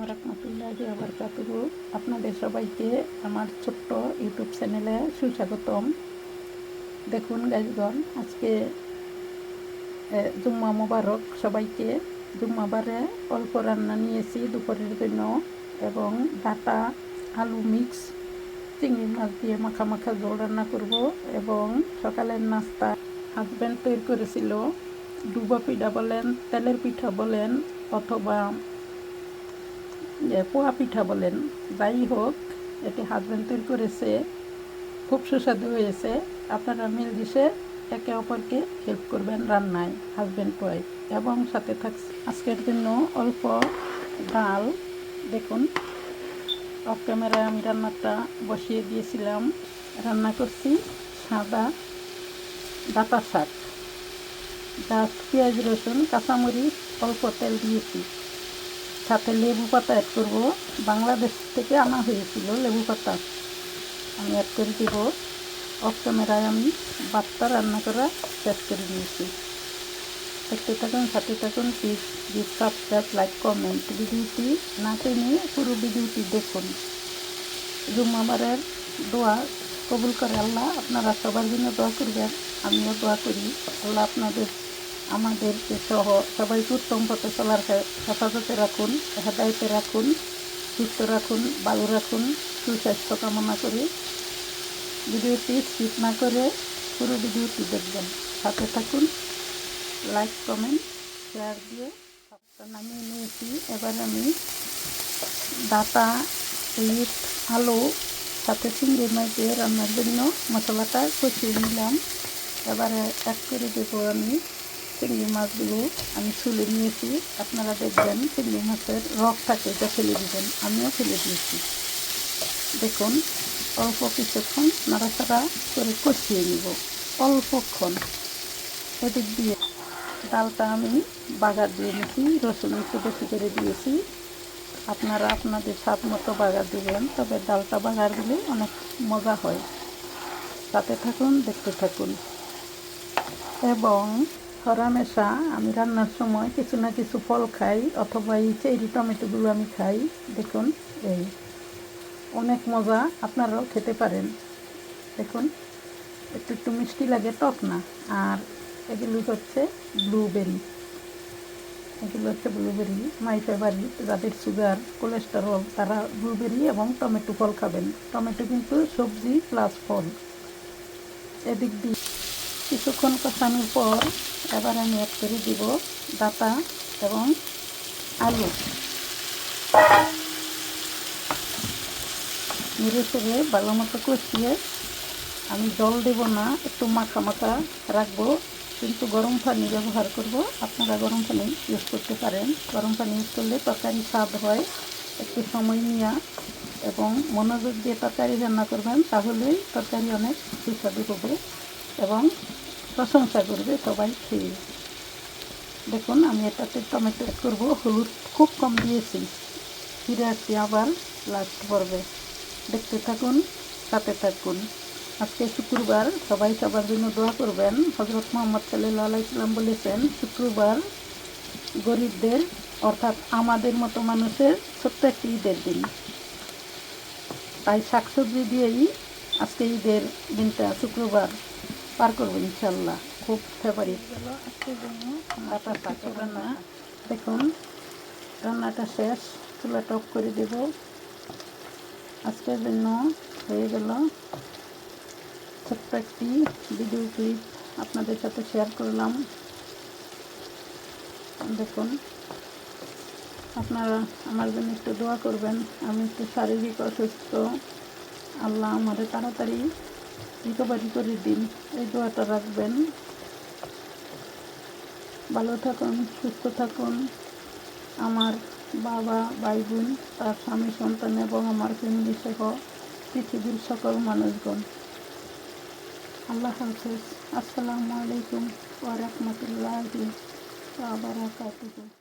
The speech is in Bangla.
বারকাতুহু আপনাদের সবাইকে আমার ছোট্ট ইউটিউব চ্যানেলে সুস্বাগতম। দেখুন গাইজগণ, আজকে জুম্মা মোবারক সবাইকে। জুম্মাবারে অল্প রান্না নিয়েছি দুপুরের জন্য এবং ডাটা, আলু মিক্স, চিংড়ি মাছ দিয়ে মাখা মাখা ঝোল রান্না করব এবং সকালের নাস্তা হাজব্যান্ড তৈরি করেছিল। ডুবা পিঠা বলেন তেলের পিঠা বলেন অথবা পোয়া পিঠা বলেন। যাই হোক, এটি হাজব্যান্ড তৈরি করেছে, খুব সুস্বাদু হয়েছে। আপনারা মিল দিশে একে অপরকে হেল্প করবেন রান্নায় হাজব্যান্ড ওয়াইফ এবং সাথে থাকছে আজকের জন্য অল্প ডাল। দেখুন অফ ক্যামেরায় আমি রান্নাটা বসিয়ে দিয়েছিলাম। রান্না করছি সাদা ডাটা শাক। জাস্ট পেঁয়াজ, রসুন, কাঁচামরিচ, অল্প তেল দিয়েছি। সাথে লেবু পাতা অ্যাড করব। বাংলাদেশ থেকে আনা হয়েছিল লেবু পাতা। আমি অ্যাড করে দেব। অফ ক্যামেরায় আমি বাত্তা রান্না করা শেষ করে দিয়েছি দেখতে থাকুন, সাথে থাকুন। Please please subscribe like comment ভিডিওটি না টেনে পুরো ভিডিওটি দেখুন। জুম্মাবারের দোয়া কবুল করে আল্লাহ। আপনারা সবার জন্য দোয়া করবেন। আমিও দোয়া করি। আল্লাহ আপনাদের আমাদেরকে সহ সবাইকে উত্তম পথে চলার হেফাজতে রাখুন, হেদায়তে রাখুন, সুস্থ রাখুন, ভালো রাখুন, সুস্বাস্থ্য কামনা করি। ভিডিওটি স্কিপ না করে পুরো ভিডিওটি দেখবেন। সাথে থাকুন লাইক কমেন্ট শেয়ার দিয়ে নামিয়ে নিয়েছি। এবার আমি ডাটা ইট আলু, সাথে চিংড়ি মাছ দিয়ে রান্নার জন্য মশলাটা কষিয়ে নিলাম। এবারে এক করে দেবো আমি চিংড়ি মাছগুলো আমি ছুলে নিয়েছি। আপনারা দেখবেন চিংড়ি মাছের রক থাকে এটা ফেলে দিবেন। আমিও ফেলে দিয়েছি। দেখুন, অল্প কিছুক্ষণ নাড়াচাড়া করে কষিয়ে নিব। অল্পক্ষণ। এদিক দিয়ে ডালটা আমি বাগার দিয়ে নিয়েছি রসুন একটু বেশি করে দিয়েছি। আপনারা আপনাদের স্বাদ মতো বাগার দিবেন, তবে ডালটা বাগার দিলে অনেক মজা হয়। সাথে থাকুন, দেখতে থাকুন। এবং হরামেশা আমি রান্নার সময় কিছু না কিছু ফল খাই অথবা এই চেরি টমেটোগুলো আমি খাই। দেখুন, এই অনেক মজা, আপনারাও খেতে পারেন। দেখুন, একটু একটু মিষ্টি লাগে, টক না। আর এগুলো হচ্ছে ব্লুবেরি। এগুলো হচ্ছে ব্লুবেরি। মাই ফেভারিট যাদের সুগার কোলেস্টেরল তারা ব্লুবেরি এবং টমেটো ফল খাবেন। টমেটো কিন্তু সবজি প্লাস ফল। এদিক দিয়ে কিছুক্ষণ কষানোর পর এবার আমি অ্যাড করে দিব ডাটা এবং আলু। নেড়ে চেড়ে ভালো মতো কষিয়ে আমি জল দেব না, একটু মাখা মাখা রাখব। কিন্তু গরম পানি ব্যবহার করব। আপনারা গরম পানি ইউজ করতে পারেন। গরম পানি ইউজ করলে তরকারি স্বাদ হয়। একটু সময় নিয়ে এবং মনোযোগ দিয়ে তরকারি রান্না করবেন তাহলেই তরকারি অনেক সুস্বাদু হবে। এবং প্রশংসা করবে সবাই খেয়ে দেখুন, আমি এটাতে টমেটো করব, হলুদ খুব কম দিয়েছি। ফিরে আসছি আবার লাস্ট পর্বে। দেখতে থাকুন, সাথে থাকুন। আজকে শুক্রবার, সবাই সবার জন্য দোয়া করবেন। হজরত মোহাম্মদ সাল্লাহ আলাইসাল্লাম বলেছেন, শুক্রবার গরিবদের, অর্থাৎ আমাদের মতো মানুষের ছোট্ট একটি ঈদের দিন। তাই শাকসবজি দিয়েই আজকে ঈদের দিনটা শুক্রবার। পার করব ইনশাল্লাহ। খুব ফেভারিট। আজকের জন্য ডাটা শাক রান্না। দেখুন রান্নাটা শেষ। চুলা টপ করে দেব। আজকের জন্য হয়ে গেল। ছোট্ট একটি ভিডিও ক্লিপ আপনাদের সাথে শেয়ার করলাম। দেখুন আপনারা আমার জন্য একটু দোয়া করবেন। আমি একটু শারীরিক অসুস্থ। আল্লাহ আমাদের তাড়াতাড়ি রিকভারি করে দিন এই দোয়াটা রাখবেন। ভালো থাকুন, সুস্থ থাকুন। আমার বাবা ভাই বোন তার স্বামী, সন্তান এবং আমার ফ্যামিলি সহ পৃথিবীর সকল মানুষগণ। আল্লাহ হাফেজ। আসসালামু আলাইকুম ওয়া রাহমাতুল্লাহি ওয়া বারাকাতুহু।